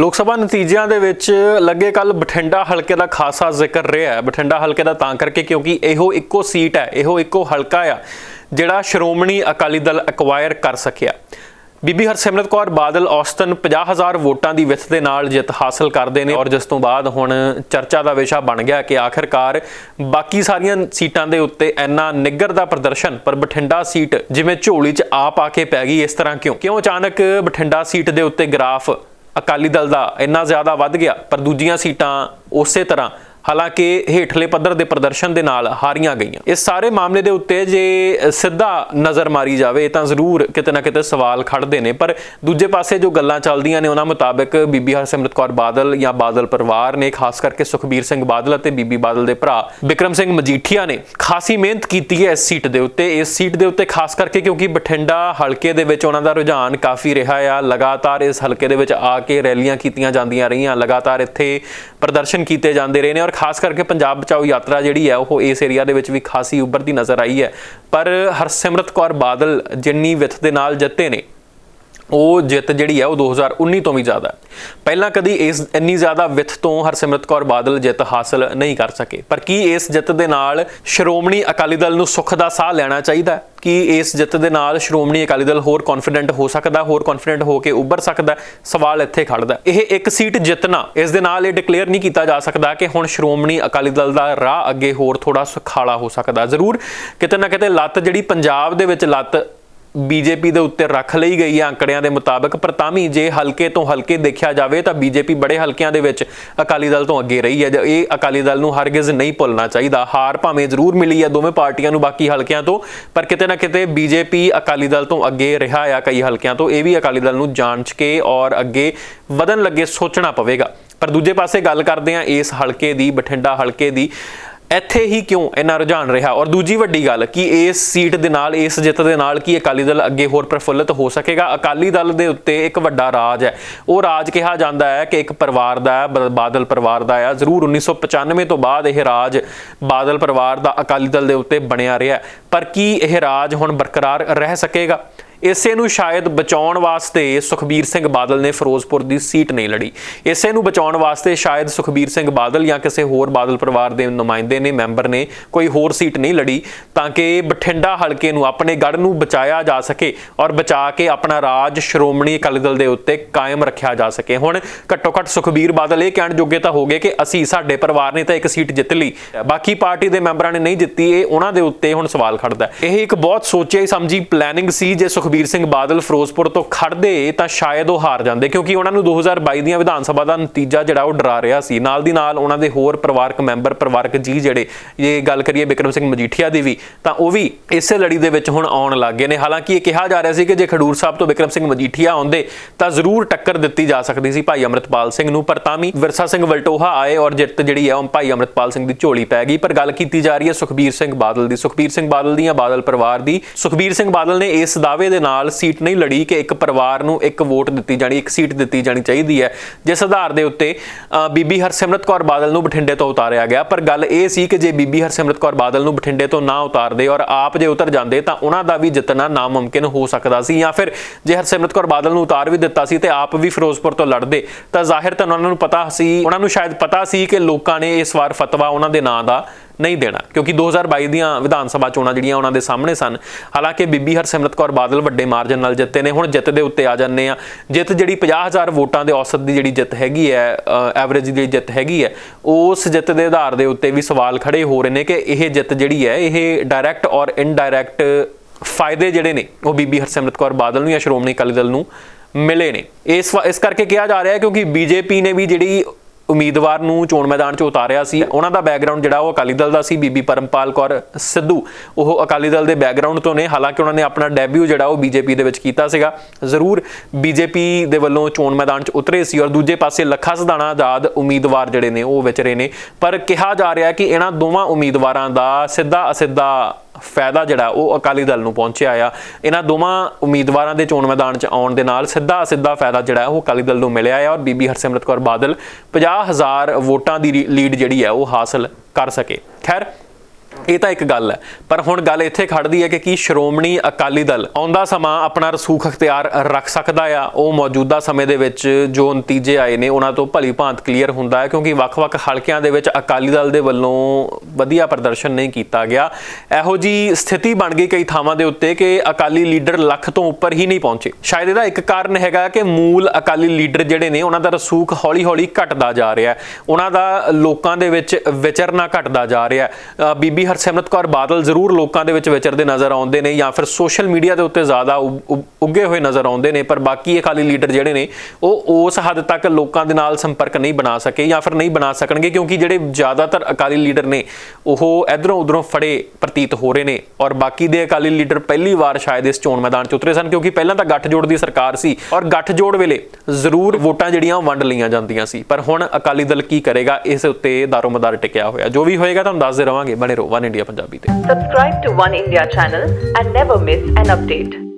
ਲੋਕ ਸਭਾ ਨਤੀਜਿਆਂ ਦੇ ਵਿੱਚ ਲੱਗੇ ਕੱਲ ਬਠਿੰਡਾ ਹਲਕੇ ਦਾ ਖਾਸਾ ਜ਼ਿਕਰ ਰਿਹਾ ਹੈ। ਬਠਿੰਡਾ ਹਲਕੇ ਦਾ ਤਾਂ ਕਰਕੇ ਕਿਉਂਕਿ ਇਹੋ ਇੱਕੋ ਸੀਟ ਹੈ, ਇਹੋ ਇੱਕੋ ਹਲਕਾ ਆ, ਜਿਹੜਾ ਸ਼੍ਰੋਮਣੀ ਅਕਾਲੀ ਦਲ ਐਕਵਾਇਰ ਕਰ ਸਕਿਆ। ਬੀਬੀ ਹਰਸਿਮਰਤ ਕੌਰ ਬਾਦਲ ਔਸਤਨ 50000 ਵੋਟਾਂ ਦੀ ਵਿੱਥ ਦੇ ਨਾਲ ਜਿੱਤ ਹਾਸਲ ਕਰਦੇ ਨੇ ਔਰ ਜਿਸ ਤੋਂ ਬਾਅਦ ਹੁਣ ਚਰਚਾ ਦਾ ਵਿਸ਼ਾ ਬਣ ਗਿਆ ਕਿ ਆਖਰਕਾਰ ਬਾਕੀ ਸਾਰੀਆਂ ਸੀਟਾਂ ਦੇ ਉੱਤੇ ਇੰਨਾ ਨਿੱਗਰ ਦਾ ਪ੍ਰਦਰਸ਼ਨ, ਪਰ ਬਠਿੰਡਾ ਸੀਟ ਜਿਵੇਂ ਝੋਲੀ 'ਚ ਆਪ ਆ ਕੇ ਪੈ ਗਈ ਇਸ ਤਰ੍ਹਾਂ ਕਿਉਂ? ਕਿਉਂ ਅਚਾਨਕ ਬਠਿੰਡਾ ਸੀਟ ਦੇ ਉੱਤੇ ਗ੍ਰਾਫ ਅਕਾਲੀ ਦਲ ਦਾ ਇੰਨਾ ਜ਼ਿਆਦਾ ਵੱਧ ਗਿਆ ਪਰ ਦੂਜੀਆਂ ਸੀਟਾਂ ਉਸੇ ਤਰ੍ਹਾਂ ਹਾਲਾਂਕਿ ਹੇਠਲੇ ਪੱਧਰ ਦੇ ਪ੍ਰਦਰਸ਼ਨ ਦੇ ਨਾਲ ਹਾਰੀਆਂ ਗਈਆਂ। ਇਸ ਸਾਰੇ ਮਾਮਲੇ ਦੇ ਉੱਤੇ ਜੇ ਸਿੱਧਾ ਨਜ਼ਰ ਮਾਰੀ ਜਾਵੇ ਤਾਂ ਜ਼ਰੂਰ ਕਿਤੇ ਨਾ ਕਿਤੇ ਸਵਾਲ ਖੜਦੇ ਨੇ। ਪਰ ਦੂਜੇ ਪਾਸੇ ਜੋ ਗੱਲਾਂ ਚੱਲਦੀਆਂ ਨੇ, ਉਹਨਾਂ ਮੁਤਾਬਕ ਬੀਬੀ ਹਰਸਿਮਰਤ ਕੌਰ ਬਾਦਲ ਜਾਂ ਬਾਦਲ ਪਰਿਵਾਰ ਨੇ, ਖਾਸ ਕਰਕੇ ਸੁਖਬੀਰ ਸਿੰਘ ਬਾਦਲ ਅਤੇ ਬੀਬੀ ਬਾਦਲ ਦੇ ਭਰਾ ਵਿਕਰਮ ਸਿੰਘ ਮਜੀਠੀਆ ਨੇ ਖਾਸੀ ਮਿਹਨਤ ਕੀਤੀ ਹੈ ਇਸ ਸੀਟ ਦੇ ਉੱਤੇ। ਇਸ ਸੀਟ ਦੇ ਉੱਤੇ ਖਾਸ ਕਰਕੇ ਕਿਉਂਕਿ ਬਠਿੰਡਾ ਹਲਕੇ ਦੇ ਵਿੱਚ ਉਹਨਾਂ ਦਾ ਰੁਝਾਨ ਕਾਫੀ ਰਿਹਾ ਆ। ਲਗਾਤਾਰ ਇਸ ਹਲਕੇ ਦੇ ਵਿੱਚ ਆ ਕੇ ਰੈਲੀਆਂ ਕੀਤੀਆਂ ਜਾਂਦੀਆਂ ਰਹੀਆਂ। ਲਗਾਤਾਰ ਇੱਥੇ ਪ੍ਰਦਰਸ਼ਨ ਕੀਤੇ ਜਾਂਦੇ ਰਹੇ ਨੇ ਔਰ ਖਾਸ ਕਰਕੇ ਪੰਜਾਬ ਬਚਾਓ ਯਾਤਰਾ ਜਿਹੜੀ ਹੈ, ਉਹ ਇਸ ਏਰੀਆ ਦੇ ਵਿੱਚ ਵੀ ਖਾਸੀ ਉੱਭਰਦੀ ਨਜ਼ਰ ਆਈ ਹੈ। ਪਰ ਹਰਸਿਮਰਤ ਕੌਰ ਬਾਦਲ ਜਿੰਨੀ ਵਿੱਥ ਦੇ ਨਾਲ ਜਿੱਤੇ ਨੇ ਉਹ ਜਿੱਤ ਜਿਹੜੀ ਹੈ ਉਹ 2019 ਤੋਂ ਵੀ ਜ਼ਿਆਦਾ ਹੈ। ਪਹਿਲਾਂ ਕਦੀ ਇਸ ਇੰਨੀ ਜ਼ਿਆਦਾ ਵਿੱਥ ਤੋਂ ਹਰਸਿਮਰਤ ਕੌਰ ਬਾਦਲ ਜਿੱਤ ਹਾਸਲ ਨਹੀਂ ਕਰ ਸਕੇ। ਪਰ ਕੀ ਇਸ ਜਿੱਤ ਦੇ ਨਾਲ ਸ਼੍ਰੋਮਣੀ ਅਕਾਲੀ ਦਲ ਨੂੰ ਸੁੱਖ ਦਾ ਸਾਹ ਲੈਣਾ ਚਾਹੀਦਾ ਹੈ? ਕਿ ਇਸ ਜਿੱਤ ਦੇ ਨਾਲ ਸ਼੍ਰੋਮਣੀ ਅਕਾਲੀ ਦਲ ਹੋਰ ਕੌਨਫੀਡੈਂਟ ਹੋ ਸਕਦਾ, ਹੋਰ ਕੌਨਫੀਡੈਂਟ ਹੋ ਕੇ ਉੱਭਰ ਸਕਦਾ ਸਵਾਲ ਇੱਥੇ ਖੜਦਾ ਇਹ ਇੱਕ ਸੀਟ ਜਿੱਤਣਾ, ਇਸ ਦੇ ਨਾਲ ਇਹ ਡਿਕਲੇਅਰ ਨਹੀਂ ਕੀਤਾ ਜਾ ਸਕਦਾ ਕਿ ਹੁਣ ਸ਼੍ਰੋਮਣੀ ਅਕਾਲੀ ਦਲ ਦਾ ਰਾਹ ਅੱਗੇ ਹੋਰ ਥੋੜਾ ਸੁਖਾਲਾ ਹੋ ਸਕਦਾ। ਜ਼ਰੂਰ ਕਿਤੇ ਨਾ ਕਿਤੇ ਲੱਤ ਜਿਹੜੀ ਪੰਜਾਬ ਦੇ ਵਿੱਚ ਲੱਤ ਬੀਜੇਪੀ ਦੇ ਉੱਤੇ ਰੱਖ ਲਈ ਗਈ ਹੈ ਅੰਕੜਿਆਂ ਦੇ ਮੁਤਾਬਕ, ਪਰ ਤਾਂ ਵੀ ਜੇ ਹਲਕੇ ਤੋਂ ਹਲਕੇ ਦੇਖਿਆ ਜਾਵੇ ਤਾਂ ਬੀਜੇਪੀ ਬੜੇ ਹਲਕਿਆਂ ਦੇ ਵਿੱਚ ਅਕਾਲੀ ਦਲ ਤੋਂ ਅੱਗੇ ਰਹੀ ਹੈ। ਇਹ ਅਕਾਲੀ ਦਲ ਨੂੰ ਹਰਗਿਜ਼ ਨਹੀਂ ਭੁੱਲਣਾ ਚਾਹੀਦਾ। ਹਾਰ ਭਾਵੇਂ ਜ਼ਰੂਰ ਮਿਲੀ ਹੈ ਦੋਵੇਂ ਪਾਰਟੀਆਂ ਨੂੰ ਬਾਕੀ ਹਲਕਿਆਂ ਤੋਂ, ਪਰ ਕਿਤੇ ਨਾ ਕਿਤੇ ਬੀਜੇਪੀ ਅਕਾਲੀ ਦਲ ਤੋਂ ਅੱਗੇ ਰਿਹਾ ਆ ਕਈ ਹਲਕਿਆਂ ਤੋਂ। ਇਹ ਵੀ ਅਕਾਲੀ ਦਲ ਨੂੰ ਜਾਂਚ ਕੇ ਔਰ ਅੱਗੇ ਵਧਣ ਲੱਗੇ ਸੋਚਣਾ ਪਵੇਗਾ। ਪਰ ਦੂਜੇ ਪਾਸੇ ਗੱਲ ਕਰਦੇ ਆ ਇਸ ਹਲਕੇ ਦੀ, ਬਠਿੰਡਾ ਹਲਕੇ ਦੀ। ਇੱਥੇ ਹੀ ਕਿਉਂ ਇੰਨਾ ਰੁਝਾਨ ਰਿਹਾ? ਔਰ ਦੂਜੀ ਵੱਡੀ ਗੱਲ, ਕਿ ਇਸ ਸੀਟ ਦੇ ਨਾਲ, ਇਸ ਜਿੱਤ ਦੇ ਨਾਲ ਕੀ ਅਕਾਲੀ ਦਲ ਅੱਗੇ ਹੋਰ ਪ੍ਰਫੁੱਲਤ ਹੋ ਸਕੇਗਾ? ਅਕਾਲੀ ਦਲ ਦੇ ਉੱਤੇ ਇੱਕ ਵੱਡਾ ਰਾਜ ਹੈ। ਉਹ ਰਾਜ ਕਿਹਾ ਜਾਂਦਾ ਹੈ ਕਿ ਇੱਕ ਪਰਿਵਾਰ ਦਾ ਹੈ ਬ- ਬਾਦਲ ਪਰਿਵਾਰ ਦਾ ਹੈ। ਜ਼ਰੂਰ 1995 ਤੋਂ ਬਾਅਦ ਇਹ ਰਾਜ ਬਾਦਲ ਪਰਿਵਾਰ ਦਾ ਅਕਾਲੀ ਦਲ ਦੇ ਉੱਤੇ ਬਣਿਆ ਰਿਹਾ ਪਰ ਕੀ ਇਹ ਰਾਜ ਹੁਣ ਬਰਕਰਾਰ ਰਹਿ ਸਕੇਗਾ? ਇਸੇ ਨੂੰ ਸ਼ਾਇਦ ਬਚਾਉਣ ਵਾਸਤੇ ਸੁਖਬੀਰ ਸਿੰਘ ਬਾਦਲ ਨੇ ਫਿਰੋਜ਼ਪੁਰ ਦੀ ਸੀਟ ਨਹੀਂ ਲੜੀ। ਇਸੇ ਨੂੰ ਬਚਾਉਣ ਵਾਸਤੇ ਸ਼ਾਇਦ ਸੁਖਬੀਰ ਸਿੰਘ ਬਾਦਲ ਜਾਂ ਕਿਸੇ ਹੋਰ ਬਾਦਲ ਪਰਿਵਾਰ ਦੇ ਨੁਮਾਇੰਦੇ ਨੇ, ਮੈਂਬਰ ਨੇ ਕੋਈ ਹੋਰ ਸੀਟ ਨਹੀਂ ਲੜੀ ਤਾਂ ਕਿ ਬਠਿੰਡਾ ਹਲਕੇ ਨੂੰ ਆਪਣੇ ਗੜ ਨੂੰ ਬਚਾਇਆ ਜਾ ਸਕੇ ਔਰ ਬਚਾ ਕੇ ਆਪਣਾ ਰਾਜ ਸ਼੍ਰੋਮਣੀ ਅਕਾਲੀ ਦਲ ਦੇ ਉੱਤੇ ਕਾਇਮ ਰੱਖਿਆ ਜਾ ਸਕੇ। ਹੁਣ ਘੱਟੋ ਘੱਟ ਸੁਖਬੀਰ ਬਾਦਲ ਇਹ ਕਹਿਣ ਜੋਗੇ ਤਾਂ ਹੋ ਗਏ ਕਿ ਅਸੀਂ ਸਾਡੇ ਪਰਿਵਾਰ ਨੇ ਤਾਂ ਇੱਕ ਸੀਟ ਜਿੱਤ ਲਈ, ਬਾਕੀ ਪਾਰਟੀ ਦੇ ਮੈਂਬਰਾਂ ਨੇ ਨਹੀਂ ਜਿੱਤੀ, ਇਹ ਉਹਨਾਂ ਦੇ ਉੱਤੇ ਹੁਣ ਸਵਾਲ ਖੜਦਾ ਇਹ ਇੱਕ ਬਹੁਤ ਸੋਚੀ ਸਮਝੀ ਪਲੈਨਿੰਗ ਸੀ ਜੇ ਸੁਖ ਸੁਖਬੀਰ ਸਿੰਘ ਬਾਦਲ ਫਿਰੋਜ਼ਪੁਰ ਤੋਂ ਖੜਦੇ ਤਾਂ ਸ਼ਾਇਦ ਉਹ ਹਾਰ ਜਾਂਦੇ, ਕਿਉਂਕਿ ਉਹਨਾਂ ਨੂੰ 2022 ਦੀਆਂ ਵਿਧਾਨ ਸਭਾ ਦਾ ਨਤੀਜਾ ਜਿਹੜਾ ਉਹ ਡਰਾ ਰਿਹਾ ਸੀ। ਨਾਲ ਦੀ ਨਾਲ ਉਹਨਾਂ ਦੇ ਹੋਰ ਪਰਿਵਾਰਕ ਮੈਂਬਰ, ਪਰਿਵਾਰਕ ਜੀ ਜਿਹੜੇ ਇਹ ਗੱਲ ਕਰੀਏ ਬਿਕਰਮ ਸਿੰਘ ਮਜੀਠੀਆ ਦੀ ਵੀ, ਤਾਂ ਉਹ ਵੀ ਇਸੇ ਲੜੀ ਦੇ ਵਿੱਚ ਹੁਣ ਆਉਣ ਲੱਗ ਗਏ ਨੇ। ਹਾਲਾਂਕਿ ਇਹ ਕਿਹਾ ਜਾ ਰਿਹਾ ਸੀ ਕਿ ਜੇ ਖਡੂਰ ਸਾਹਿਬ ਤੋਂ ਬਿਕਰਮ ਸਿੰਘ ਮਜੀਠੀਆ ਆਉਂਦੇ, ਤਾਂ ਜ਼ਰੂਰ ਟੱਕਰ ਦਿੱਤੀ ਜਾ ਸਕਦੀ ਸੀ ਭਾਈ ਅਮਰਿਤਪਾਲ ਸਿੰਘ ਨੂੰ। ਪਰ ਤਾਂ ਵੀ ਵਿਰਸਾ ਸਿੰਘ ਵਲਟੋਹਾ ਆਏ ਔਰ ਜਿੱਤ ਜਿਹੜੀ ਹੈ ਉਹ ਭਾਈ ਅਮਰਿਤਪਾਲ ਸਿੰਘ ਦੀ ਝੋਲੀ ਪੈ ਗਈ। ਪਰ ਗੱਲ ਕੀਤੀ ਜਾ ਰਹੀ ਹੈ ਸੁਖਬੀਰ ਸਿੰਘ ਬਾਦਲ ਦੀ। ਸੁਖਬੀਰ ਸਿੰਘ ਬਾਦਲ ਦੀਆਂ ਬਾਦਲ ਪਰਿਵਾਰ ਦੀ। ਸੁਖਬੀਰ ਸਿੰਘ ਬਾਦਲ ਨੇ ਇਸ ਦਾਅਵੇ ਦੇ ਨਾਲ ਸੀਟ ਨਹੀਂ ਲੜੀ ਕਿ ਇੱਕ ਪਰਿਵਾਰ ਨੂੰ ਇੱਕ ਵੋਟ ਦਿੱਤੀ ਜਾਣੀ, ਇੱਕ ਸੀਟ ਦਿੱਤੀ ਜਾਣੀ ਚਾਹੀਦੀ ਹੈ। ਜਿਸ ਆਧਾਰ ਦੇ ਉੱਤੇ ਬੀਬੀ ਹਰਸਿਮਰਤ ਕੌਰ ਬਾਦਲ ਨੂੰ ਬਠਿੰਡੇ ਤੋਂ ਉਤਾਰਿਆ ਗਿਆ। ਪਰ ਗੱਲ ਇਹ ਸੀ ਕਿ ਜੇ ਬੀਬੀ ਹਰਸਿਮਰਤ ਕੌਰ ਬਾਦਲ ਨੂੰ ਬਠਿੰਡੇ ਤੋਂ ਨਾ ਉਤਾਰਦੇ ਔਰ ਆਪ ਜੇ ਉਤਰ ਜਾਂਦੇ, ਤਾਂ ਉਹਨਾਂ ਦਾ ਵੀ ਜਿੱਤਣਾ ਨਾਮੁਮਕਿਨ ਹੋ ਸਕਦਾ ਸੀ ਜਾਂ ਫਿਰ ਜੇ ਹਰਸਿਮਰਤ ਕੌਰ ਬਾਦਲ ਨੂੰ ਉਤਾਰ ਵੀ ਦਿੱਤਾ ਸੀ ਤੇ ਆਪ ਵੀ ਫਿਰੋਜ਼ਪੁਰ ਤੋਂ ਲੜਦੇ। ਤਾਂ ਜ਼ਾਹਿਰ ਤਾਂ ਉਹਨਾਂ ਨੂੰ ਪਤਾ ਸੀ, ਉਹਨਾਂ ਨੂੰ ਸ਼ਾਇਦ ਪਤਾ ਸੀ ਕਿ ਲੋਕਾਂ ਨੇ ਇਸ ਵਾਰ ਫਤਵਾ ਉਹਨਾਂ ਦੇ ਨਾਂ ਦਾ ਨਹੀਂ ਦੇਣਾ, ਕਿਉਂਕਿ 2022 ਦੀਆਂ ਵਿਧਾਨ ਸਭਾ ਚੋਣਾਂ ਜਿਹੜੀਆਂ ਉਹਨਾਂ ਦੇ ਸਾਹਮਣੇ ਸਨ, ਹਾਲਾਂਕਿ ਬੀਬੀ ਹਰਸਿਮਰਤ ਕੌਰ ਬਾਦਲ ਵੱਡੇ ਮਾਰਜਨ ਨਾਲ ਜਿੱਤੇ ਨੇ, ਹੁਣ ਜਿੱਤ ਦੇ ਉੱਤੇ ਆ ਜਾਂਦੇ ਆ ਜਿੱਤ ਜਿਹੜੀ 50000 ਵੋਟਾਂ ਦੇ ਔਸਤ ਦੀ ਜਿਹੜੀ ਜਿੱਤ ਹੈਗੀ ਹੈ ਐਵਰੇਜ ਦੀ ਜਿੱਤ ਹੈਗੀ ਹੈ, ਉਸ ਜਿੱਤ ਦੇ ਆਧਾਰ ਦੇ ਉੱਤੇ ਵੀ ਸਵਾਲ ਖੜੇ ਹੋ ਰਹੇ ਨੇ ਕਿ ਇਹ ਜਿੱਤ ਜਿਹੜੀ ਹੈ, ਇਹ ਡਾਇਰੈਕਟ ਔਰ ਇਨਡਾਇਰੈਕਟ ਫਾਇਦੇ ਜਿਹੜੇ ਨੇ, ਉਹ ਬੀਬੀ ਹਰਸਿਮਰਤ ਕੌਰ ਬਾਦਲ ਨੂੰ ਜਾਂ ਸ਼੍ਰੋਮਣੀ ਅਕਾਲੀ ਦਲ ਨੂੰ ਮਿਲੇ ਨੇ। ਇਸ ਵਾ- ਇਸ ਕਰਕੇ ਕਿਹਾ ਜਾ ਰਿਹਾ ਹੈ ਕਿਉਂਕਿ ਬੀਜੇਪੀ ਨੇ ਵੀ ਜਿਹੜੀ ਉਮੀਦਵਾਰ ਨੂੰ ਚੋਣ ਮੈਦਾਨ 'ਚ ਉਤਾਰਿਆ ਸੀ। ਉਹਨਾਂ ਦਾ ਬੈਕਗ੍ਰਾਉਂਡ ਜਿਹੜਾ ਉਹ ਅਕਾਲੀ ਦਲ ਦਾ ਸੀ। ਬੀਬੀ ਪਰਮਪਾਲ ਕੌਰ ਸਿੱਧੂ। ਉਹ ਅਕਾਲੀ ਦਲ ਦੇ ਬੈਕਗ੍ਰਾਉਂਡ ਤੋਂ ਨੇ। ਹਾਲਾਂਕਿ ਉਹਨਾਂ ਨੇ ਆਪਣਾ ਡੈਬਿਊ ਜਿਹੜਾ ਉਹ ਬੀਜੇਪੀ ਦੇ ਵਿੱਚ ਕੀਤਾ ਸੀਗਾ। ਜ਼ਰੂਰ ਬੀਜੇਪੀ ਦੇ ਵੱਲੋਂ ਚੋਣ ਮੈਦਾਨ 'ਚ ਉਤਰੇ ਸੀ ਔਰ ਦੂਜੇ ਪਾਸੇ ਲੱਖਾ ਸਦਾਣਾ ਆਜ਼ਾਦ ਉਮੀਦਵਾਰ ਜਿਹੜੇ ਨੇ ਉਹ ਵਿਚਰੇ ਨੇ। ਪਰ ਕਿਹਾ ਜਾ ਰਿਹਾ ਕਿ ਇਹਨਾਂ ਦੋਵਾਂ ਉਮੀਦਵਾਰਾਂ ਦਾ ਸਿੱਧਾ ਅਸਿੱਧਾ ਫਾਇਦਾ ਜਿਹੜਾ, ਉਹ ਅਕਾਲੀ ਦਲ ਨੂੰ ਪਹੁੰਚਿਆ ਆ। ਇਹਨਾਂ ਦੋਵਾਂ ਉਮੀਦਵਾਰਾਂ ਦੇ ਚੋਣ ਮੈਦਾਨ 'ਚ ਆਉਣ ਦੇ ਨਾਲ ਸਿੱਧਾ ਸਿੱਧਾ ਫਾਇਦਾ ਜਿਹੜਾ, ਉਹ ਅਕਾਲੀ ਦਲ ਨੂੰ ਮਿਲਿਆ ਆ ਔਰ ਬੀਬੀ ਹਰਸਿਮਰਤ ਕੌਰ ਬਾਦਲ 50000 ਵੋਟਾਂ ਦੀ ਲੀਡ ਜਿਹੜੀ ਹੈ ਉਹ ਹਾਸਲ ਕਰ ਸਕੇ। ਖੈਰ ਇਹ ਤਾਂ ਇੱਕ ਗੱਲ ਹੈ। ਪਰ ਹੁਣ ਗੱਲ ਇੱਥੇ ਖੜਦੀ ਹੈ ਕਿ ਕੀ ਸ਼੍ਰੋਮਣੀ ਅਕਾਲੀ ਦਲ ਆਉਂਦਾ ਸਮਾਂ ਆਪਣਾ ਰਸੂਖ ਅਖਤਿਆਰ ਰੱਖ ਸਕਦਾ ਆ। ਉਹ ਮੌਜੂਦਾ ਸਮੇਂ ਦੇ ਵਿੱਚ ਜੋ ਨਤੀਜੇ ਆਏ ਨੇ ਉਹਨਾਂ ਤੋਂ ਭਲੀ ਭਾਂਤ ਕਲੀਅਰ ਹੁੰਦਾ ਹੈ ਕਿਉਂਕਿ ਵੱਖ-ਵੱਖ ਹਲਕਿਆਂ ਦੇ ਵਿੱਚ ਅਕਾਲੀ ਦਲ ਦੇ ਵੱਲੋਂ ਵਧੀਆ ਪ੍ਰਦਰਸ਼ਨ ਨਹੀਂ ਕੀਤਾ ਗਿਆ। ਇਹੋ ਜੀ ਸਥਿਤੀ ਬਣ ਗਈ ਕਈ ਥਾਵਾਂ ਦੇ ਉੱਤੇ ਕਿ ਅਕਾਲੀ ਲੀਡਰ ਲੱਖ ਤੋਂ ਉੱਪਰ ਹੀ ਨਹੀਂ ਪਹੁੰਚੇ। ਸ਼ਾਇਦ ਇਹਦਾ ਇੱਕ ਕਾਰਨ ਹੈਗਾ ਕਿ ਮੂਲ ਅਕਾਲੀ ਲੀਡਰ ਜਿਹੜੇ ਨੇ ਉਹਨਾਂ ਦਾ ਰਸੂਖ ਹੌਲੀ-ਹੌਲੀ ਘਟਦਾ ਜਾ ਰਿਹਾ ਹੈ। ਉਹਨਾਂ ਦਾ ਲੋਕਾਂ ਦੇ ਵਿੱਚ ਵਿਚਰਨਾ ਘਟਦਾ ਜਾ ਰਿਹਾ ਹੈ। ਅ, ਬੀਬੀ ਹਰਸਿਮਰਤ ਕੌਰ ਬਾਦਲ ਜ਼ਰੂਰ ਲੋਕਾਂ ਦੇ ਵਿੱਚ ਵਿਚਰਦੇ ਨਜ਼ਰ ਆਉਂਦੇ ਨੇ ਜਾਂ ਫਿਰ ਸੋਸ਼ਲ ਮੀਡੀਆ ਦੇ ਉੱਤੇ ਜ਼ਿਆਦਾ ਉ- ਉੱਗੇ ਹੋਏ ਨਜ਼ਰ ਆਉਂਦੇ ਨੇ, ਪਰ ਬਾਕੀ ਅਕਾਲੀ ਲੀਡਰ ਜਿਹੜੇ ਨੇ, ਉਹ ਉਸ ਹੱਦ ਤੱਕ ਲੋਕਾਂ ਦੇ ਨਾਲ ਸੰਪਰਕ ਨਹੀਂ ਬਣਾ ਸਕੇ ਜਾਂ ਫਿਰ ਨਹੀਂ ਬਣਾ ਸਕਣਗੇ ਕਿਉਂਕਿ ਜਿਹੜੇ ਜ਼ਿਆਦਾਤਰ ਅਕਾਲੀ ਲੀਡਰ ਨੇ, ਉਹ ਇਧਰੋਂ ਉਧਰੋਂ ਫੜੇ ਪ੍ਰਤੀਤ ਹੋ ਰਹੇ ਨੇ ਔਰ ਬਾਕੀ ਦੇ ਅਕਾਲੀ ਲੀਡਰ ਪਹਿਲੀ ਵਾਰ ਸ਼ਾਇਦ ਇਸ ਚੋਣ ਮੈਦਾਨ 'ਚ ਉਤਰੇ ਸਨ ਕਿਉਂਕਿ ਪਹਿਲਾਂ ਤਾਂ ਗੱਠਜੋੜ ਦੀ ਸਰਕਾਰ ਸੀ ਔਰ ਗੱਠਜੋੜ ਵੇਲੇ ਜ਼ਰੂਰ ਵੋਟਾਂ ਜਿਹੜੀਆਂ ਵੰਡ ਲਈਆਂ ਜਾਂਦੀਆਂ ਸੀ, ਪਰ ਹੁਣ ਅਕਾਲੀ ਦਲ ਕੀ ਕਰੇਗਾ, ਇਸ ਉੱਤੇ ਦਾਰੋਮਦਾਰ ਟਿਕਿਆ ਹੋਇਆ। ਜੋ ਵੀ ਹੋਏਗਾ ਤੁਹਾਨੂੰ ਦੱਸਦੇ ਰਵਾਂਗੇ, ਬਣੇ ਰਹੋ। One India Punjabi ਤੇ subscribe to One India channel and never miss an update.